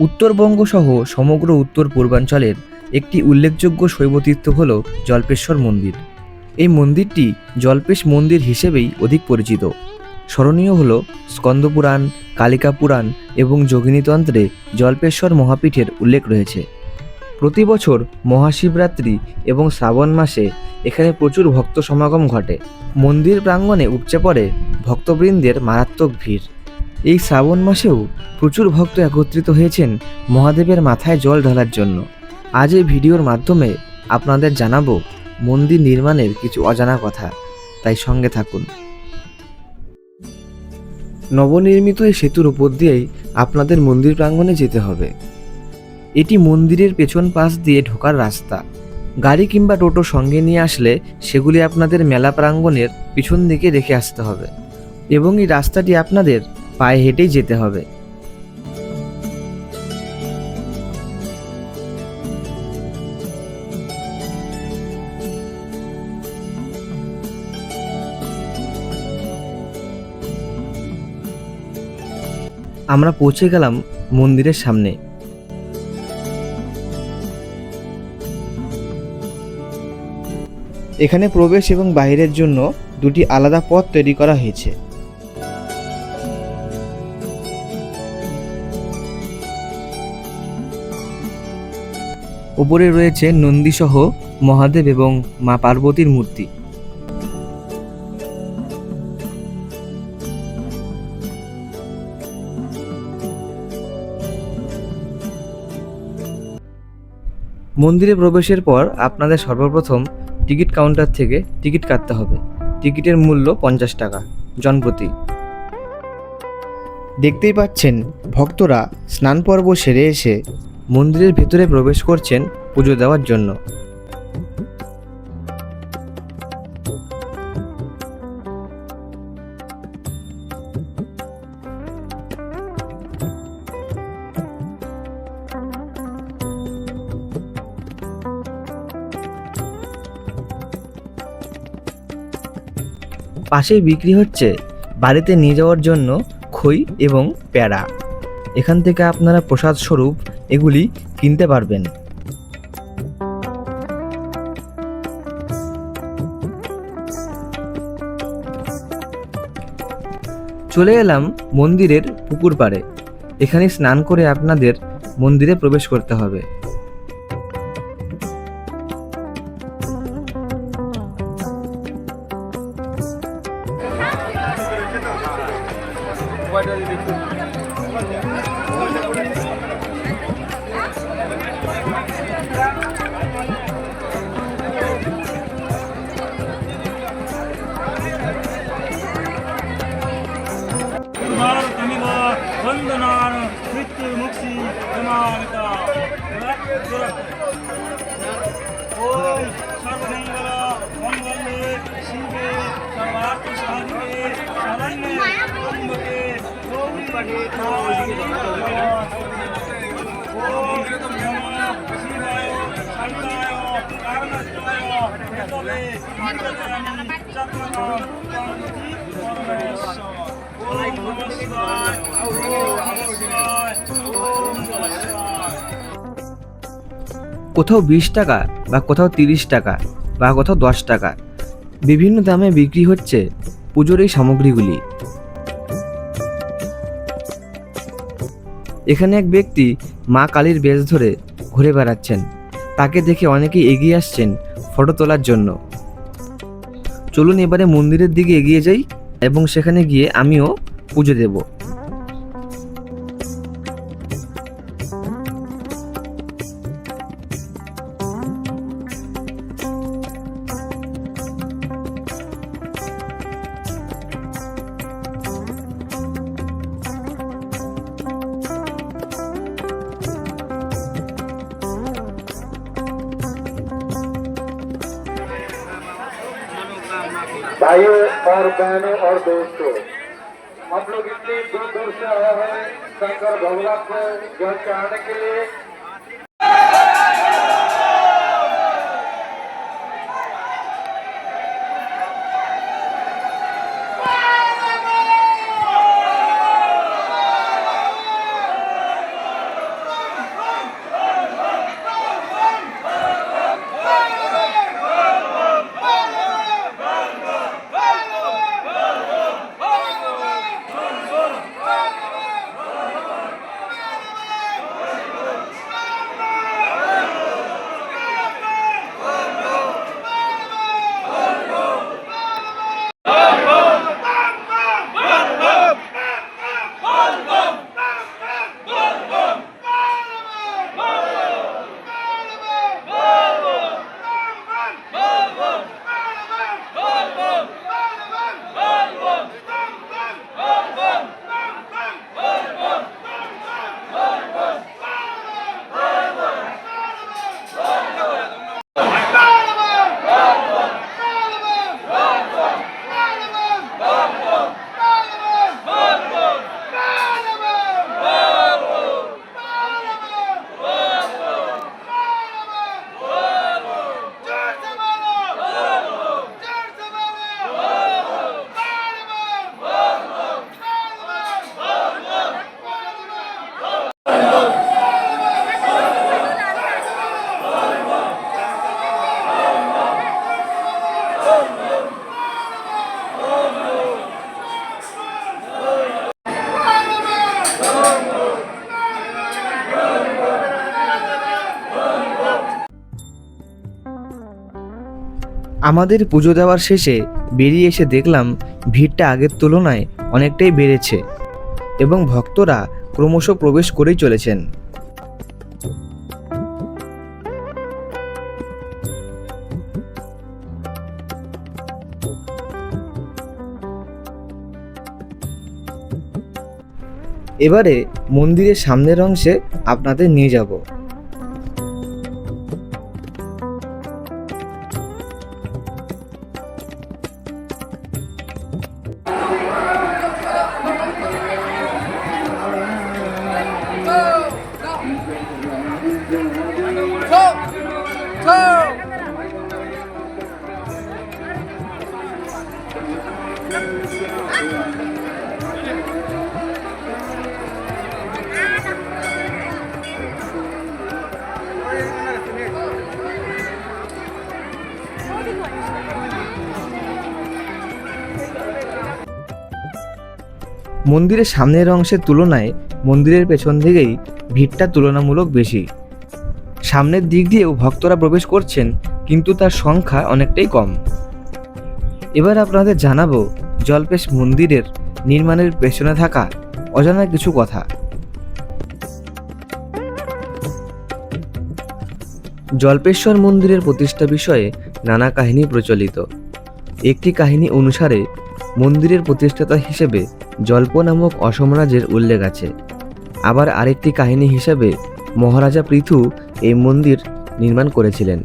উত্তরবঙ্গ সহ সমগ্র উত্তর পূর্বাঞ্চলের একটি উল্লেখযোগ্য শৈবতীর্থ হল জল্পেশ্বর মন্দির। এই মন্দিরটি জল্পেশ মন্দির হিসেবেই অধিক পরিচিত। স্মরণীয় হল স্কন্দপুরাণ কালিকা পুরাণ এবং যোগিনীতন্ত্রে জল্পেশ্বর মহাপীঠের উল্লেখ রয়েছে। প্রতি বছর মহাশিবরাত্রি এবং শ্রাবণ মাসে এখানে প্রচুর ভক্ত সমাগম ঘটে। মন্দির প্রাঙ্গণে উপচে পড়ে ভক্তবৃন্দের মারাত্মক ভিড়। এই শ্রাবণ মাসেও প্রচুর ভক্ত একত্রিত হয়েছেন মহাদেবের মাথায় জল ঢালার জন্য। আজ এই ভিডিওর মাধ্যমে আপনাদের জানাব মন্দির নির্মাণের কিছু অজানা কথা। তাই সঙ্গে থাকুন। নবনির্মিত এই সেতুর উপর দিয়েই আপনাদের মন্দির প্রাঙ্গণে যেতে হবে। এটি মন্দিরের পেছন পাশ দিয়ে ঢোকার রাস্তা। গাড়ি কিংবা টোটো সঙ্গে নিয়ে আসলে সেগুলি আপনাদের মেলা প্রাঙ্গণের পিছন দিকে রেখে আসতে হবে। এবং এই রাস্তাটি আপনাদের পায়ে হেঁটেই যেতে হবে। আমরা পৌঁছে গেলাম মন্দিরের সামনে। এখানে প্রবেশ এবং বাইরের জন্য দুটি আলাদা পথ তৈরি করা হয়েছে। উপরে রয়েছে নন্দীসহ মহাদেব এবং মা পার্বতীর মূর্তি। মন্দিরে প্রবেশের পর আপনাদের সর্বপ্রথম টিকিট কাউন্টার থেকে টিকিট কাটতে হবে। টিকিটের মূল্য পঞ্চাশ টাকা জনপ্রতি দেখতেই পাচ্ছেন, ভক্তরা স্নান পর্ব সেরে এসে মন্দিরের ভেতরে প্রবেশ করছেন পুজো দেওয়ার জন্য। পাশেই বিক্রি হচ্ছে বাড়িতে নিয়ে যাওয়ার জন্য খই এবং প্যাড়া এখান থেকে আপনারা প্রসাদ স্বরূপ এগুলি কিনতে পারবেন। চলে এলাম মন্দিরের পুকুর পাড়ে। এখানে স্নান করে আপনাদের মন্দিরে প্রবেশ করতে হবে। বন্দনার মৃত্যুর মুক্তি প্রমাণিত ওম সর্বমঙ্গল মঙ্গলে শিবে, সর্বার্থ সাধিকে শরণ্যে ত্রম্বকে গৌরী ওম নমঃ শিবায়। শান্তায় কারণায় হেতবে নির্গতামি চক্রম পরমেশ্বর ওম ওম নমঃ শিবায়। কোথাও বিশ টাকা বা কোথাও তিরিশ টাকা বা কোথাও দশ টাকা। বিভিন্ন দামে বিক্রি হচ্ছে পুজোর এই সামগ্রীগুলি। এখানে এক ব্যক্তি মা কালীর বেশ ধরে ঘুরে বেড়াচ্ছেন। তাকে দেখে অনেকেই এগিয়ে আসছেন ফটো তোলার জন্য। চলুন এবারে মন্দিরের দিকে এগিয়ে যাই এবং সেখানে গিয়ে আমিও পুজো দেবো। भाइयों और बहनों और दोस्तों, हम लोग इतनी दूर दूर से आए हैं, शंकर भगवान को जल चढ़ाने के लिए। আমাদের পুজো দেওয়ার শেষে বেরিয়ে এসে দেখলাম ভিড়টা আগের তুলনায় অনেকটাই বেড়েছে এবং ভক্তরা ক্রমশ প্রবেশ করেই চলেছেন। এবারে মন্দিরের সামনের অংশে আপনাদের নিয়ে যাব। মন্দিরের সামনের অংশের তুলনায় মন্দিরের পেছন দিকেই ভিড়টা তুলনামূলক বেশি। সামনের দিক দিয়েও ভক্তরা প্রবেশ করছেন, কিন্তু তার সংখ্যা অনেকটাই কম। এবার আপনাদের জানাব জলপেশ মন্দিরের নির্মাণের পেছনে থাকা অজানা কিছু কথা। জল্পেশ্বর মন্দিরের প্রতিষ্ঠা বিষয়ে নানা কাহিনী প্রচলিত। একটি কাহিনী অনুসারে মন্দিরের প্রতিষ্ঠাতা হিসেবে জল্প নামক অসম রাজের উল্লেখ আছে। আবার আরেকটি কাহিনী হিসেবে মহারাজা পৃথু এই মন্দির নির্মাণ করেছিলেন।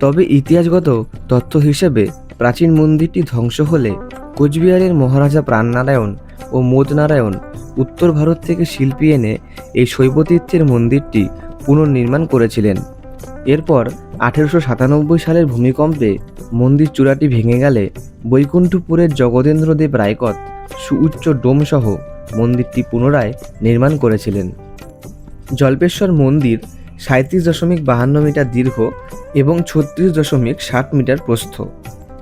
তবে ইতিহাসগত তথ্য হিসেবে প্রাচীন মন্দিরটি ধ্বংস হলে কোচবিহারের মহারাজা প্রাণনারায়ণ ও মোদনারায়ণ উত্তর ভারত থেকে শিল্পী এনে এই শৈবতীর্থের মন্দিরটি পুনর্নির্মাণ করেছিলেন। এরপর আঠেরোশো সাতানব্বই সালের ভূমিকম্পে মন্দির চূড়াটি ভেঙে গেলে বৈকুণ্ঠপুরের জগদেন্দ্রদেব রায়কত সুউচ্চ ডোমসহ মন্দিরটি পুনরায় নির্মাণ করেছিলেন। জল্পেশ্বর মন্দির সাঁত্রিশ দশমিক বাহান্ন মিটার দীর্ঘ এবং ছত্রিশ দশমিক ষাট মিটার প্রস্থ।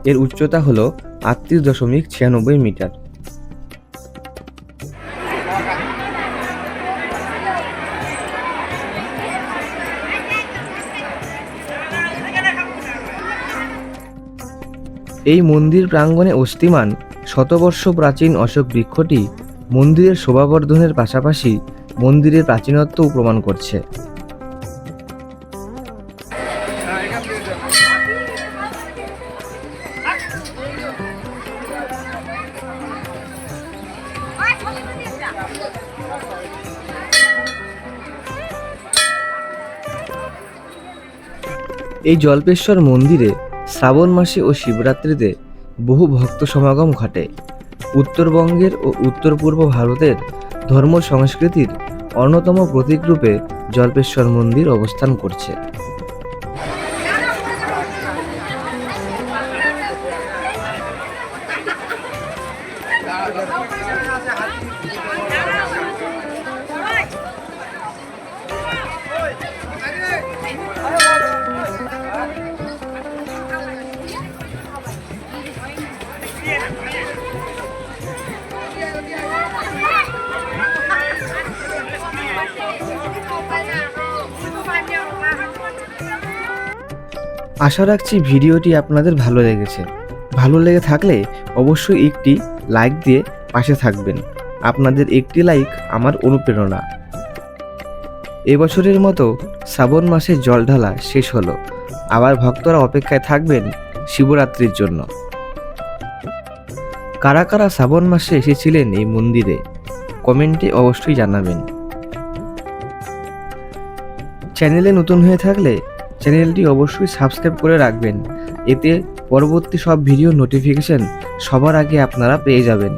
এর উচ্চতা হল আটত্রিশ দশমিক ছিয়ানব্বই মিটার। এই মন্দির প্রাঙ্গণে অস্থিমান শতবর্ষ প্রাচীন অশোক বৃক্ষটি মন্দিরের শোভাবর্ধনের পাশাপাশি মন্দিরের প্রাচীনত্বও প্রমাণ করছে। এই জল্পেশ্বর মন্দিরে শ্রাবণ মাসে ও শিবরাত্রিতে বহু ভক্ত সমাগম ঘটে। উত্তরবঙ্গের ও উত্তর পূর্ব ভারতের ধর্ম সংস্কৃতির অন্যতম প্রতীকরূপে জল্পেশ্বর মন্দির অবস্থান করছে। আশা রাখছি ভিডিওটি আপনাদের ভালো লেগেছে। ভালো লেগে থাকলে অবশ্যই একটি লাইক দিয়ে পাশে থাকবেন। আপনাদের একটি লাইক আমার অনুপ্রেরণা। এবছরের মতো শ্রাবণ মাসে জল ঢালা শেষ হলো। আবার ভক্তরা অপেক্ষায় থাকবেন শিবরাত্রির জন্য। কারা কারা শ্রাবণ মাসে এসেছিলেন এই মন্দিরে? কমেন্টে অবশ্যই জানাবেন। চ্যানেলে নতুন হয়ে থাকলে চ্যানেলটি অবশ্যই সাবস্ক্রাইব করে রাখবেন। এতে পরবর্তী সব ভিডিও নোটিফিকেশন সবার আগে আপনারা পেয়ে যাবেন।